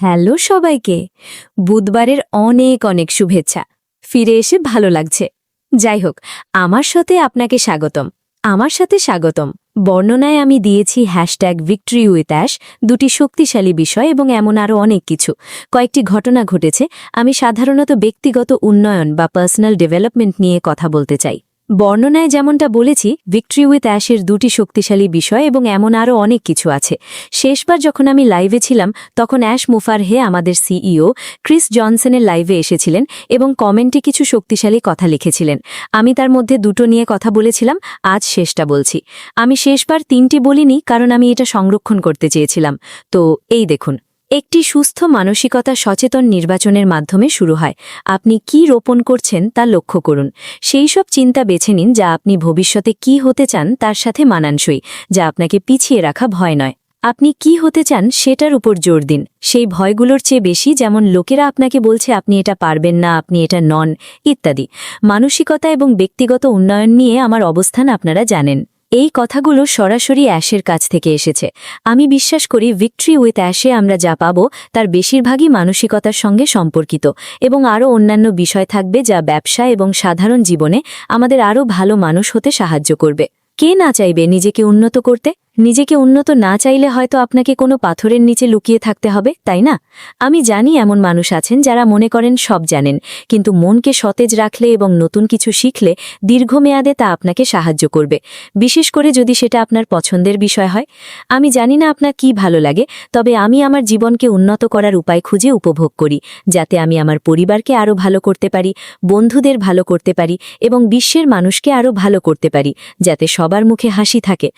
Hello সবাইকে। বুধবারের অনেক অনেক শুভেচ্ছা। ফিরে এসে ভালো লাগছে। যাই হোক, আমার সাথে আপনাকে স্বাগতম। আমার সাথে স্বাগতম। বর্ণনায় আমি দিয়েছি হ্যাশট্যাগ ভিক্টরি উইথ অ্যাশ, দুটি শক্তিশালী বিষয় এবং এমন আরও অনেক কিছু। কয়েকটি ঘটনা ঘটেছে। আমি সাধারণত ব্যক্তিগত উন্নয়ন বা পার্সোনাল ডেভেলপমেন্ট নিয়ে কথা বলতে চাই। বর্ণনায় যেমনটা বলেছি ভিক্টরি উইথ অ্যাশের দুটি শক্তিশালী বিষয় এবং এমন আরও অনেক কিছু আছে। শেষবার যখন আমি লাইভে ছিলাম, তখন অ্যাশ মুফারহে আমাদের সিইও ক্রিস জনসনের লাইভে এসেছিলেন এবং কমেন্টে কিছু শক্তিশালী কথা লিখেছিলেন। আমি তার মধ্যে দুটো নিয়ে কথা বলেছিলাম, আজ শেষটা বলছি। আমি শেষবার তিনটি বলিনি, কারণ আমি এটা সংরক্ষণ করতে চেয়েছিলাম। তো, এই দেখুন। একটি সুস্থ মানসিকতা সচেতন নির্বাচনের মাধ্যমে শুরু হয়। আপনি কি রোপণ করছেন তা লক্ষ্য করুন। সেই সব চিন্তা বেছে নিন যা আপনি ভবিষ্যতে কি হতে চান তার সাথে মানানসই, যা আপনাকে পিছিয়ে রাখা ভয় নয়। আপনি কি হতে চান সেটার উপর জোর দিন। সেই ভয়গুলোর চেয়ে বেশি যেমন লোকেরা আপনাকে বলছে আপনি এটা পারবেন না, আপনি এটা নন, ইত্যাদি। মানসিকতা এবং ব্যক্তিগত উন্নয়ন নিয়ে আমার অবস্থান আপনারা জানেন। এই কথাগুলো সরাসরি অ্যাশের কাছ থেকে এসেছে। আমি বিশ্বাস করি ভিক্টরি উইথ অ্যাশে আমরা যা পাব তার বেশিরভাগই মানসিকতার সঙ্গে সম্পর্কিত এবং আরও অন্যান্য বিষয় থাকবে যা ব্যবসা এবং সাধারণ জীবনে আমাদের আরও ভালো মানুষ হতে সাহায্য করবে। কে না চাইবে নিজেকে উন্নত করতে? নিজেকে উন্নত না চাইলে হয়তো আপনাকে কোনো পাথরের নিচে লুকিয়ে থাকতে হবে, তাই না? আমি জানি এমন মানুষ আছেন যারা মনে করেন সব জানেন, কিন্তু মনকে সতেজ রাখলে এবং নতুন কিছু শিখলে দীর্ঘমেয়াদে তা আপনাকে সাহায্য করবে। বিশেষ করে যদি সেটা আপনার পছন্দের বিষয় হয়। আমি জানি না আপনার কি ভালো লাগে, তবে আমি আমার জীবনকে উন্নত করার উপায় খুঁজে উপভোগ করি, যাতে আমি আমার পরিবারকে আরও ভালো করতে পারি, বন্ধুদের ভালো করতে পারি এবং বিশ্বের মানুষকে আরও ভালো করতে পারি, যাতে সবার মুখে হাসি থাকে।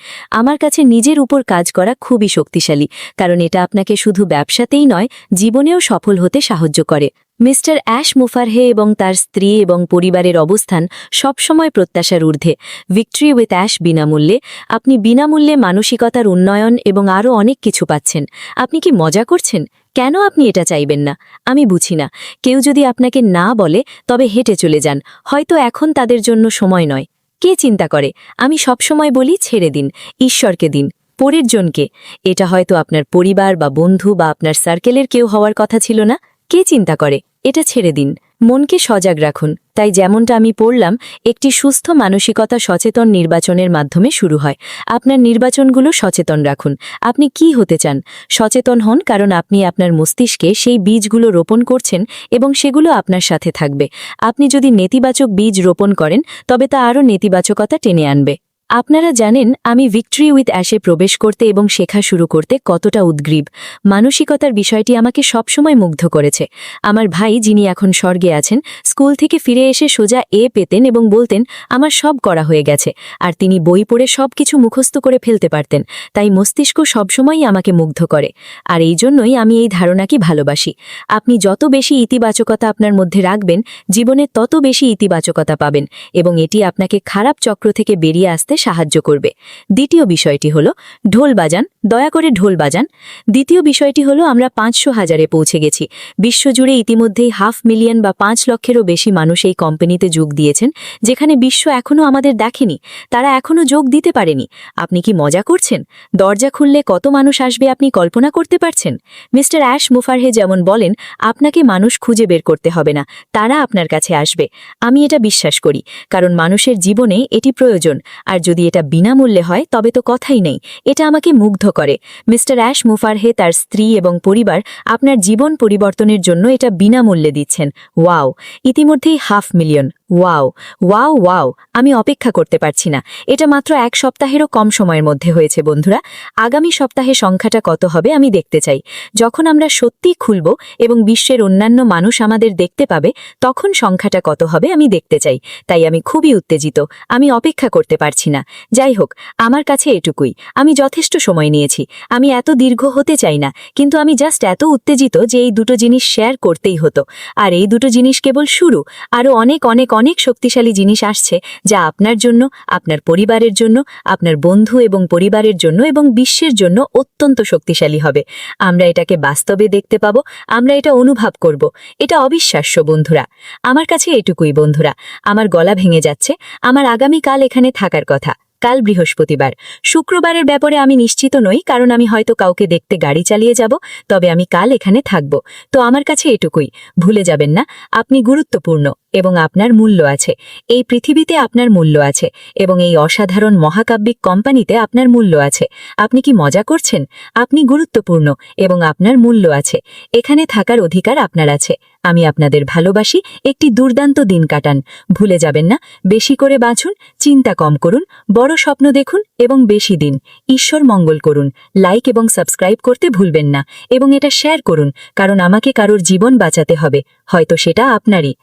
আমার কাছে নিজের উপর কাজ করা খুবই শক্তিশালী, কারণ এটা আপনাকে শুধু ব্যবসাতেই নয়, জীবনেও সফল হতে সাহায্য করে। মিস্টার অ্যাশ মুফারহে এবং তার স্ত্রী এবং পরিবারের অবস্থান সবসময় প্রত্যাশার ঊর্ধ্বে। ভিক্টরি উইথ অ্যাশ বিনামূল্যে, আপনি বিনামূল্যে মানসিকতার উন্নয়ন এবং আরও অনেক কিছু পাচ্ছেন। আপনি কি মজা করছেন? কেন আপনি এটা চাইবেন না? আমি বুঝি না। কেউ যদি আপনাকে না বলে, তবে হেঁটে চলে যান। হয়তো এখন তাদের জন্য সময় নয়। কে চিন্তা করে? আমি সবসময় বলি, ছেড়ে দিন, ঈশ্বরকে দিন, পরের জনকে। এটা হয়তো আপনার পরিবার বা বন্ধু বা আপনার সার্কেলের কেউ হওয়ার কথা ছিল না। কে চিন্তা করে? এটা ছেড়ে দিন। মনকে সজাগ রাখুন। তাই যেমনটা আমি পড়লাম, একটি সুস্থ মানসিকতা সচেতন নির্বাচনের মাধ্যমে শুরু হয়। আপনার নির্বাচনগুলো সচেতন রাখুন। আপনি কি হতে চান? সচেতন হন কারণ আপনি আপনার মস্তিষ্কে সেই বীজগুলো রোপণ করছেন এবং সেগুলো আপনার সাথে থাকবে। আপনি যদি নেতিবাচক বীজ রোপণ করেন, তবে তা আরও নেতিবাচকতা টেনে আনবে। আপনারা জানেন, আমি ভিক্টরি উইথ অ্যাশে প্রবেশ করতে এবং শেখা শুরু করতে কতটা উদ্গ্রীব। মানসিকতার বিষয়টি আমাকে সবসময় মুগ্ধ করেছে। আমার ভাই, যিনি এখন স্বর্গে আছেন, স্কুল থেকে ফিরে এসে সোজা এ পেতেন এবং বলতেন, আমার সব করা হয়ে গেছে। আর তিনি বই পড়ে সব কিছু মুখস্থ করে ফেলতে পারতেন। তাই মস্তিষ্ক সবসময়ই আমাকে মুগ্ধ করে। আর এই জন্যই আমি এই ধারণাকে ভালোবাসি। আপনি যত বেশি ইতিবাচকতা আপনার মধ্যে রাখবেন, জীবনে তত বেশি ইতিবাচকতা পাবেন এবং এটি আপনাকে খারাপ চক্র থেকে বেরিয়ে আসতে সাহায্য করবে। দ্বিতীয় বিষয়টি হল ঢোল বাজান। দয়া করে ঢোল বাজান। দ্বিতীয় বিষয়টি হল আমরা পাঁচশো হাজারে পৌঁছে গেছি। বিশ্বজুড়ে ইতিমধ্যেই হাফ মিলিয়ন বা পাঁচ লক্ষেরও বেশি মানুষ এই কোম্পানিতে যোগ দিয়েছেন, যেখানে বিশ্ব এখনও আমাদের দেখেনি। তারা এখনও যোগ দিতে পারেনি। আপনি কি মজা করছেন? দরজা খুললে কত মানুষ আসবে আপনি কল্পনা করতে পারছেন? মিস্টার অ্যাশ মুফারহে যেমন বলেন, আপনাকে মানুষ খুঁজে বের করতে হবে না, তারা আপনার কাছে আসবে। আমি এটা বিশ্বাস করি, কারণ মানুষের জীবনে এটি প্রয়োজন, আর যদি এটা বিনামূল্যে হয়, তবে তো কথাই নেই। এটা আমাকে মুগ্ধ করে। মিস্টার অ্যাশ মুফারহে তার স্ত্রী এবং পরিবার আপনার জীবন পরিবর্তনের জন্য এটা বিনামূল্যে দিচ্ছেন। ওয়াও! ইতিমধ্যেই half million. Wow! Wow wow! আমি অপেক্ষা করতে পারছি না। এটা মাত্র এক সপ্তাহেরও কম সময়ের মধ্যে হয়েছে, বন্ধুরা। আগামী সপ্তাহে সংখ্যাটা কত হবে আমি দেখতে চাই। যখন আমরা সত্যিই খুলব এবং বিশ্বের অন্যান্য মানুষ আমাদের দেখতে পাবে, তখন সংখ্যাটা কত হবে আমি দেখতে চাই। তাই আমি খুবই উত্তেজিত। আমি অপেক্ষা করতে পারছি না। যাই হোক, আমার কাছে এটুকুই। আমি যথেষ্ট সময় নিয়েছি। আমি এত দীর্ঘ হতে চাই না। কিন্তু আমি জাস্ট এত উত্তেজিত যে এই দুটো জিনিস শেয়ার করতেই হতো। আর এই দুটো জিনিস কেবল শুরু। আরও অনেক অনেক অনেক শক্তিশালী জিনিস আসছে যা আপনার জন্য, আপনার পরিবারের জন্য, আপনার বন্ধু এবং পরিবারের জন্য এবং বিশ্বের জন্য অত্যন্ত শক্তিশালী হবে। আমরা এটাকে বাস্তবে দেখতে পাবো। আমরা এটা অনুভব করব। এটা অবিশ্বাস্য, বন্ধুরা। আমার কাছে এটুকুই, বন্ধুরা। আমার গলা ভেঙে যাচ্ছে। আমার আগামীকাল এখানে থাকার কথা। কাল বৃহস্পতিবার। শুক্রবারের ব্যাপারে আমি নিশ্চিত নই, কারণ আমি হয়তো কাউকে দেখতে গাড়ি চালিয়ে যাব, তবে আমি কাল এখানে থাকব। তো আমার কাছে এটুকুই। ভুলে যাবেন না, আপনি গুরুত্বপূর্ণ। এবং আপনার মূল্য আছে। এই পৃথিবীতে আপনার মূল্য আছে এবং এই অসাধারণ মহাকাব্যিক কোম্পানিতে আপনার মূল্য আছে। আপনি কি মজা করছেন? আপনি গুরুত্বপূর্ণ এবং আপনার মূল্য আছে। এখানে থাকার অধিকার আপনার আছে। আমি আপনাদের ভালোবাসি। একটি দুর্দান্ত দিন কাটান। ভুলে যাবেন না। বেশি করে বাঁচুন। চিন্তা কম করুন। বড় স্বপ্ন দেখুন এবং বেশি দিন। ঈশ্বর মঙ্গল করুন। লাইক এবং সাবস্ক্রাইব করতে ভুলবেন না। এবং এটা শেয়ার করুন। কারণ আমাকে কারোর জীবন বাঁচাতে হবে। হয়তো সেটা আপনারই।